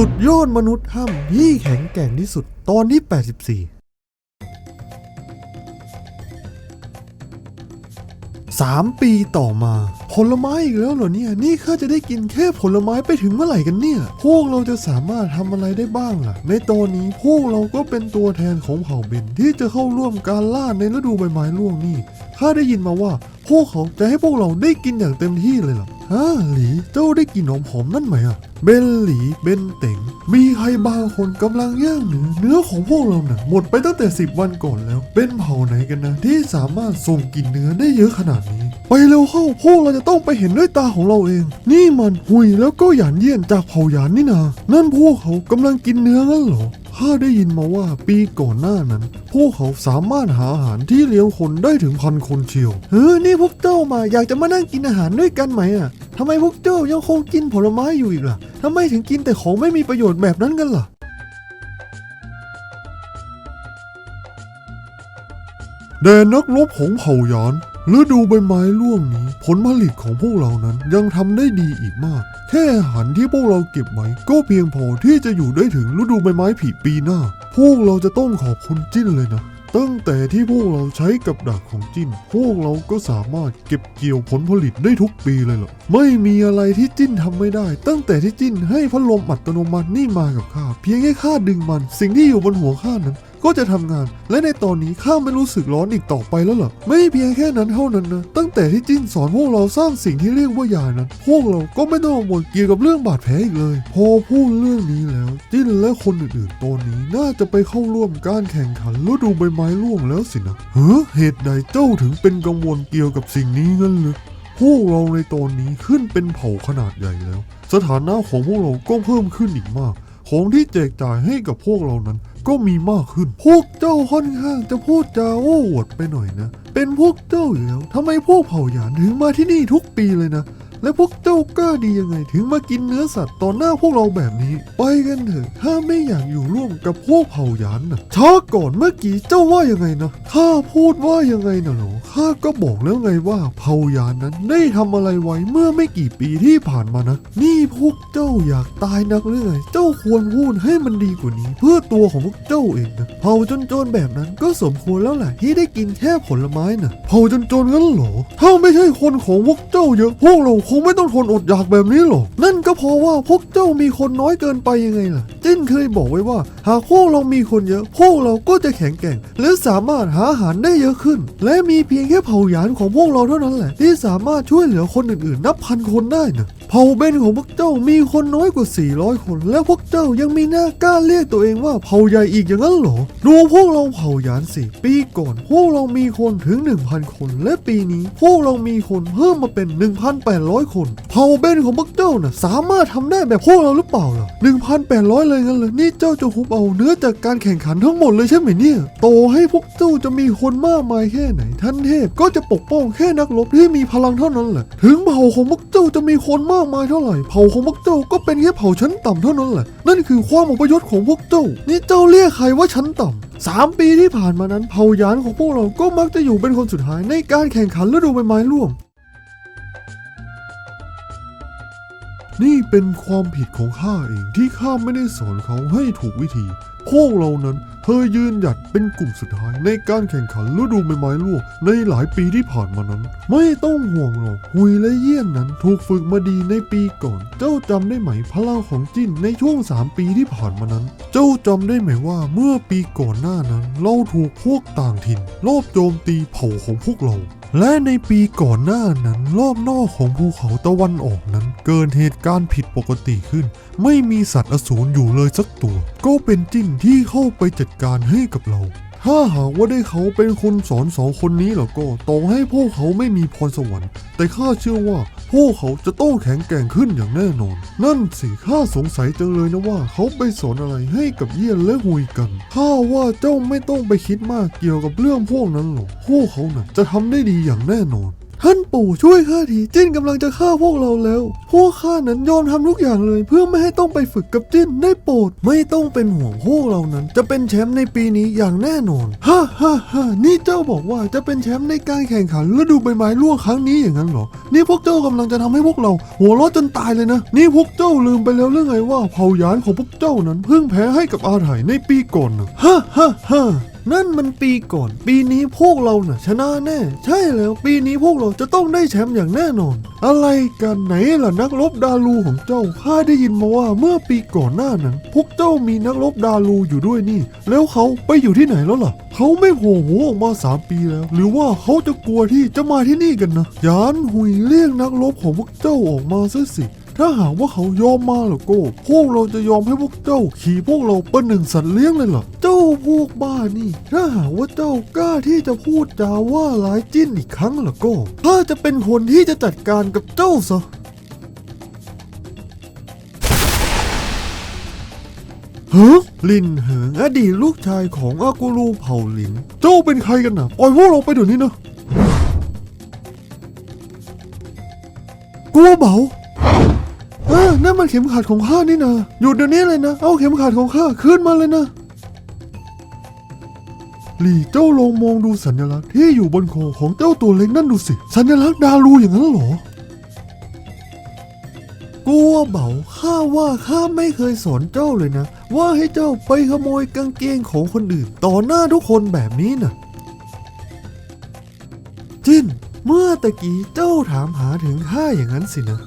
สุดยอดมนุษย์ถ้ำที่แข็งแกร่งที่สุดตอนที่ 84 สามปีต่อมา ผลไม้อีกแล้วเหรอเนี่ย นี่ข้าจะได้กินแค่ผลไม้ไปถึงเมื่อไหร่กันเนี่ย พวกเราจะสามารถทำอะไรได้บ้างล่ะ ในตอนนี้พวกเราก็เป็นตัวแทนของเผ่าเบนที่จะเข้าร่วมการล่าในฤดูใบไม้ร่วงนี่ข้าได้ยินมาว่า พวกเขาจะให้พวกเราได้กินอย่างเต็มที่เลยเหรอ ฮะหลีเจ้าได้กลินหอมหอมนั่นไหมอะเบนหลีเบนเต๋งมีใครบางคนกำลังย่างเนื้อเนื้อของพวกเราน่ะหมดไปตั้งแต่ 10 วันก่อนแล้ว เป็นเผ่าไหนกันนะ ที่สามารถส่งกลินเนื้อได้เยอะขนาดนี้ ไปเร็วเข้าพวกเราจะต้องไปเห็นด้วยตาของเราเอง นี่มันหุยแล้วก็หยานเยี่ยนจากเผ่าหยานนี่นานั่นพวกเขากำลังกินเนื้องั้นเหรอ ข้าได้ยินมาว่าปีก่อนหน้านั้น พวกเขาสามารถหาอาหารที่เลี้ยงคนได้ถึงพันคนเชียว เฮ้ยนี่พวกเจ้ามาอยากจะมานั่งกินอาหารด้วยกันไหมอะทำไมพวกเจ้ายังคงกินผลไม้อยู่อีกล่ะทำไมถึงกินแต่ของไม่มีประโยชน์แบบนั้นกันล่ะแด่นักรบของเผ่ายาน ฤดูใบไม้ร่วงนี้ ผลผลิตของพวกเรานั้นยังทำได้ดีอีกมาก แค่อาหารที่พวกเราเก็บไว้ก็เพียงพอที่จะอยู่ได้ถึงฤดูใบไม้ผลิปีหน้า พวกเราจะต้องขอบคุณจิ้นเลยนะ ตั้งแต่ที่พวกเราใช้กับดักของจิ้น พวกเราก็สามารถเก็บเกี่ยวผลผลิตได้ทุกปีเลยเหรอไม่มีอะไรที่จิ้นทำไม่ได้ ตั้งแต่ที่จิ้นให้พัดลมอัตโนมัตินี่มากับข้า เพียงแค่ข้าดึงมัน สิ่งที่อยู่บนหัวข้านั้น ก็จะทำงาน และในตอนนี้ข้าไม่รู้สึกร้อนอีกต่อไปแล้วหรอไม่เพียงแค่นั้นเท่านั้นนะ ตั้งแต่ที่จิ้นสอนพวกเราสร้างสิ่งที่เรียกว่ายานั้น พวกเราก็ไม่ต้องกังวลเกี่ยวกับเรื่องบาดแผลอีกเลย พอพูดเรื่องนี้แล้ว จิ้นและคนอื่นๆตอนนี้น่าจะไปเข้าร่วมการแข่งขันฤดูใบไม้ร่วงแล้วสินะเฮ้อเหตุใดเจ้าถึงเป็นกังวลเกี่ยวกับสิ่งนี้งั้นเลยพวกเราในตอนนี้ขึ้นเป็นเผ่าขนาดใหญ่แล้ว สถานะของพวกเราก็เพิ่มขึ้นอีกมาก ของที่แจกจ่ายให้กับพวกเรานั้น ก็มีมากขึ้น พวกเจ้าค่อนข้างจะพูดจาโอ้อวดไปหน่อยนะ เป็นพวกเจ้าอยู่แล้วทำไมพวกเผ่าหยานถึงมาที่นี่ทุกปีเลยนะ และพวกเจ้ากล้าดียังไงถึงมากินเนื้อสัตว์ต่อหน้าพวกเราแบบนี้ ไปกันเถอะถ้าไม่อยากอยู่ร่วมกับพวกเผ่ายานนะช้าก่อนเมื่อกี้เจ้าว่ายังไงนะข้าพูดว่ายังไงนะหรอข้าก็บอกแล้วไงว่าเผ่ายานนั้นได้ทำอะไรไว้เมื่อไม่กี่ปีที่ผ่านมานะ นี่พวกเจ้าอยากตายนักหรือไงเจ้าควรพูดให้มันดีกว่านี้ เพื่อตัวของพวกเจ้าเองนะเผ่าจนๆแบบนั้นก็สมควรแล้วแหละที่ได้กินแค่ผลไม้นะเผ่าจนๆงั้นเหรอถ้าไม่ใช่คนของพวกเจ้าเยอะพวกเราคงไม่ต้องทนอดอยากแบบนี้หรอก นั่นก็เพราะว่าพวกเจ้ามีคนน้อยเกินไปยังไงล่ะ จิ้นเคยบอกไว้ว่า หากพวกเรามีคนเยอะ พวกเราก็จะแข็งแกร่ง และสามารถหาอาหารได้เยอะขึ้น และมีเพียงแค่เผ่าหยานของพวกเราเท่านั้นแหละ ที่สามารถช่วยเหลือคนอื่นๆ นับพันคนได้นะเผ่าเบนของพวกเจ้ามีคนน้อยกว่า 400 คน และพวกเจ้ายังมีหน้ากล้าเรียกตัวเองว่าเผ่าใหญ่อีกอย่างนั้นเหรอ ดูพวกเราเผ่าหยานสิ ปีก่อน พวกเรามีคนถึง 1,000 คน และปีนี้พวกเรามีคนเพิ่มมาเป็น 1,800 คน เผ่าเบนของพวกเจ้าน่ะสามารถทำได้แบบพวกเราหรือเปล่าล่ะ1,800เลยงั้นเลยนี่เจ้าจะฮุบเอาเนื้อจากการแข่งขันทั้งหมดเลยใช่ไหมเนี่ย โตให้พวกเจ้าจะมีคนมากมายแค่ไหน ท่านเทพก็จะปกป้องแค่นักรบที่มีพลังเท่านั้นแหละ ถึงเผ่าของพวกเจ้าจะมีคนมากมายเท่าไหร่ เผ่าของพวกเจ้าก็เป็นแค่เผ่าชั้นต่ำเท่านั้นแหละ นั่นคือความอพยศของพวกเจ้า นี่เจ้าเรียกใครว่าชั้นต่ำสามปีที่ผ่านมานั้นเผ่ายานของพวกเราก็มักจะอยู่เป็นคนสุดท้ายในการแข่งขันฤดูใบไม้ร่วง นี่เป็นความผิดของข้าเองที่ข้าไม่ได้สอนเขาให้ถูกวิธี พวกเรานั้น เธอยืนหยัดเป็นกลุ่มสุดท้ายในการแข่งขันฤดูใบไม้ร่วงในหลายปีที่ผ่านมานั้น ไม่ต้องห่วงหรอกหุยและเยี่ยนนั้นถูกฝึกมาดีในปีก่อน เจ้าจำได้ไหมพลังของจิ้นในช่วง 3 ปีที่ผ่านมานั้น เจ้าจำได้ไหมว่าเมื่อปีก่อนหน้านั้น เราถูกพวกต่างถิ่นรอบโจมตีเผ่าของพวกเรา และในปีก่อนหน้านั้นรอบนอกของภูเขาตะวันออกนั้น เกิดเหตุการณ์ผิดปกติขึ้น ไม่มีสัตว์อสูรอยู่เลยสักตัว ก็เป็นจิ้นที่เข้าไปจัดการให้กับเรา ถ้าหากว่าได้เขาเป็นคนสอนสองคนนี้แล้วก็ต่อให้พวกเขาไม่มีพรสวรรค์ แต่ข้าเชื่อว่าพวกเขาจะต้องแข็งแกร่งขึ้นอย่างแน่นอน นั่นสิข้าสงสัยจังเลยนะว่า เขาไปสอนอะไรให้กับเยี่ยนและหุยกันข้าว่าเจ้าไม่ต้องไปคิดมากเกี่ยวกับเรื่องพวกนั้นหรอกพวกเขาน่ะจะทำได้ดีอย่างแน่นอน ท่านปู่ช่วยข้าทีจิ้นกำลังจะฆ่าพวกเราแล้ว พวกข้านั้นยอมทำทุกอย่างเลย เพื่อไม่ให้ต้องไปฝึกกับจิ้นได้โปรด ไม่ต้องเป็นห่วงพวกเรานั้น จะเป็นแชมป์ในปีนี้อย่างแน่นอนฮ่าฮ่าฮ่านี่เจ้าบอกว่าจะเป็นแชมป์ในการแข่งขันฤดูใบไม้ร่วงครั้งนี้อย่างนั้นเหรอ นี่พวกเจ้ากำลังจะทำให้พวกเรา หัวเราะจนตายเลยนะ นี่พวกเจ้าลืมไปแล้วหรือไงว่าเผ่ายานของพวกเจ้านั้นเพิ่งแพ้ให้กับอาไถในปีก่อนนะฮ่าฮ่าฮ่า นั่นมันปีก่อน ปีนี้พวกเราน่ะชนะแน่ ใช่แล้วปีนี้พวกเราจะต้องได้แชมป์อย่างแน่นอน อะไรกันไหนล่ะนักรบดารูของเจ้าข้าได้ยินมาว่าเมื่อปีก่อนหน้านั้น พวกเจ้ามีนักรบดารูอยู่ด้วยนี่ แล้วเขาไปอยู่ที่ไหนแล้วล่ะ เขาไม่โผล่หัวออกมาสามปีแล้ว หรือว่าเขาจะกลัวที่จะมาที่นี่กันนะยานหุยเรียกนักรบของพวกเจ้าออกมาซะสิ ถ้าหากว่าเขายอมมาแล้วก็พวกเราจะยอมให้พวกเจ้าขี่พวกเราเป็นหนึ่งสัตว์เลี้ยงเลยเหรอเจ้าพวกบ้านี่ ถ้าหากว่าเจ้ากล้าที่จะพูดจาว่าร้ายจิ้นอีกครั้งแล้วก็ข้าจะเป็นคนที่จะจัดการกับเจ้าซะฮะลินเหิงอดีตลูกชายของอากูรูเผ่าหลิน เจ้าเป็นใครกันนะปล่อยพวกเราไปเดี๋ยวนี้นะกลัวเบาเออ นั่นมันเข็มขัดของข้านี่นะหยุดเดี๋ยวนี้เลยนะ เอาเข็มขัดของข้าขึ้นมาเลยนะ หลี่เจ้าลองมองดูสัญลักษณ์ที่อยู่บนคอของเจ้าตัวเล็กนั่นดูสิ สัญลักษณ์ดารูอย่างนั้นเหรอกลัวเบาข้าว่าข้าไม่เคยสอนเจ้าเลยนะ ว่าให้เจ้าไปขโมยกางเกงของคนอื่น ต่อหน้าทุกคนแบบนี้นะจินเมื่อตะกี้เจ้าถามหาถึงข้าอย่างนั้นสินะ